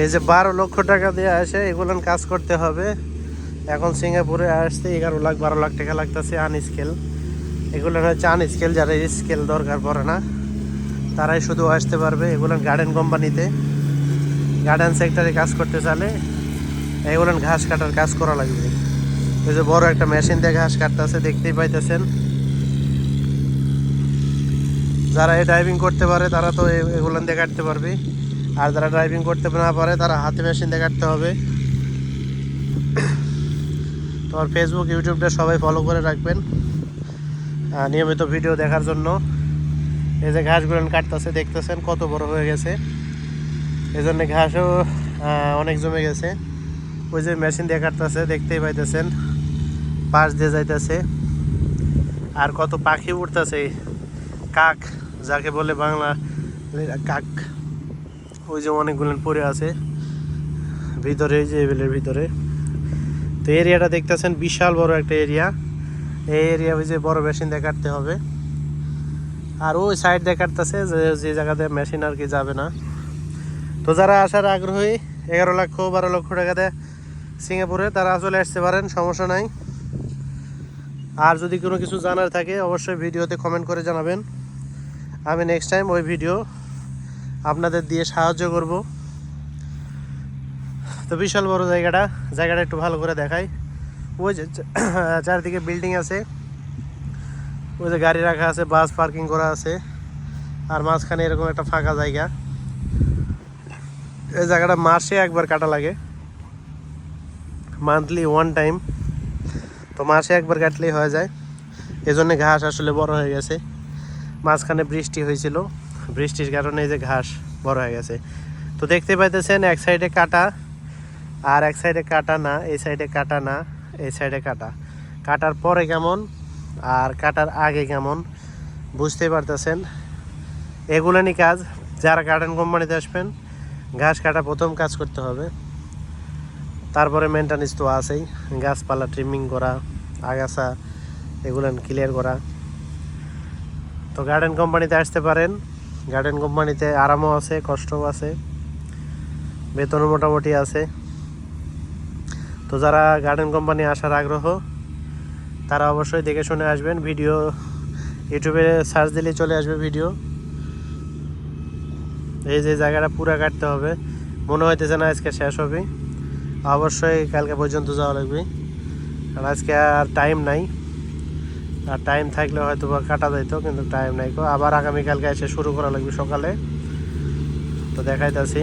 এই যে বারো লক্ষ টাকা দিয়ে আসে এগুলো কাজ করতে হবে। এখন সিঙ্গাপুরে আসতে এগারো লাখ, বারো লাখ টাকা লাগতেছে আন স্কেল এগুলো হচ্ছে আন স্কেল যারা স্কেল দরকার পড়ে না, তারাই শুধু আসতে পারবে। এগুলো গার্ডেন কোম্পানিতে গার্ডেন সেক্টরে কাজ করতে চালে এগুলো ঘাস কাটার কাজ করা লাগবে। ওই যে বড় একটা মেশিন দিয়ে ঘাস কাটতেছে, দেখতেই পাইতেছেন। যারা এই ড্রাইভিং করতে পারে, তারা তো এগুলো দিয়ে কাটতে পারবে। আর যারা ড্রাইভিং করতে না পারে, তারা হাতে মেশিন দেখাতে হবে। তোমার ফেসবুক ইউটিউবটা সবাই ফলো করে রাখবেন নিয়মিত ভিডিও দেখার জন্য। এই যে ঘাসগুলো কাটতেছে, দেখতেছেন কত বড় হয়ে গেছে। এই জন্য ঘাসও অনেক জমে গেছে। ওই যে মেশিন দিয়ে কাটতেছে, দেখতেই পাইতেছেন। পাশ দিয়ে যাইতেছে। আর কত পাখি উঠতেছে কাক, যাকে বলে বাংলা, কাক। ওই যে অনেকগুলো পড়ে আছে। ভিতরে, এই যে এবেলের ভিতরে। তো এরিয়াটা দেখতেছেন, বিশাল বড় একটা এরিয়া। এই এরিয়া ওই যে বড় মেশিন কাটতে হবে। আর ওই সাইড দিয়ে কাটতেছে যে যে জায়গাতে মেশিন আর কি যাবে না। তো যারা আসার আগ্রহী, এগারো লক্ষ, বারো লক্ষ টাকাতে সিঙ্গাপুরে, তারা চলে আসতে পারেন, সমস্যা নাই। আর যদি কোনো কিছু জানার থাকে, অবশ্যই ভিডিওতে কমেন্ট করে জানাবেন। আমি নেক্সট টাইম ওই ভিডিও আপনাদের দিয়ে সাহায্য করব। তো বিশাল বড় জায়গাটা জায়গাটা একটু ভালো করে দেখাই। ওই যে চারদিকে বিল্ডিং আছে। ওই যে গাড়ি রাখা আছে, বাস পার্কিং করা আছে। আর মাঝখানে এরকম একটা ফাঁকা জায়গা। এই জায়গাটা মাসে একবার কাটা লাগে। Monthly one time. তো মাসে একবার কাটলেই হয়ে যায়। এজন্য ঘাস আসলে বড় হয়ে গেছে। মাঝখানে বৃষ্টি হয়েছিল। বৃষ্টির কারণে এই যে ঘাস বড় হয়ে গেছে। তো দেখতে পাইতেছেন এক সাইডে কাটা আর এক সাইডে কাটা না, এই সাইডে কাটা না, এই সাইডে কাটা। কাটার পরে কেমন আর কাটার আগে কেমন বুঝতেই পারতেছেন? এগুলানি কাজ। যারা গার্ডেন কোম্পানিতে আসবেন, ঘাস কাটা প্রথম কাজ করতে হবে। তারপরে মেনটেন্স তো আছেই। গাছপালা ট্রিমিং করা, আগাছা, এগুলো ক্লিয়ার করা। তো গার্ডেন কোম্পানিতে আসতে পারেন। গার্ডেন কোম্পানিতে আরামও আছে, কষ্টও আছে, বেতনও মোটামুটি আছে। তো যারা গার্ডেন কোম্পানি আসার আগ্রহ, তারা অবশ্যই দেখে শুনে আসবেন ভিডিও। ইউটিউবে সার্চ দিলে চলে আসবে ভিডিও। এই যে জায়গাটা পুরা কাটতে হবে, মনে হইতেছে না আজকে শেষ হবে। অবশ্যই কালকে পর্যন্ত যাওয়া লাগবে। আর আজকে আর টাইম নাই। আর টাইম থাকলে হয়তো বা কাটা যাইতো, কিন্তু টাইম নাই আবার আগামীকালকে এসে শুরু করা লাগবে সকালে। তো দেখাইতেছি।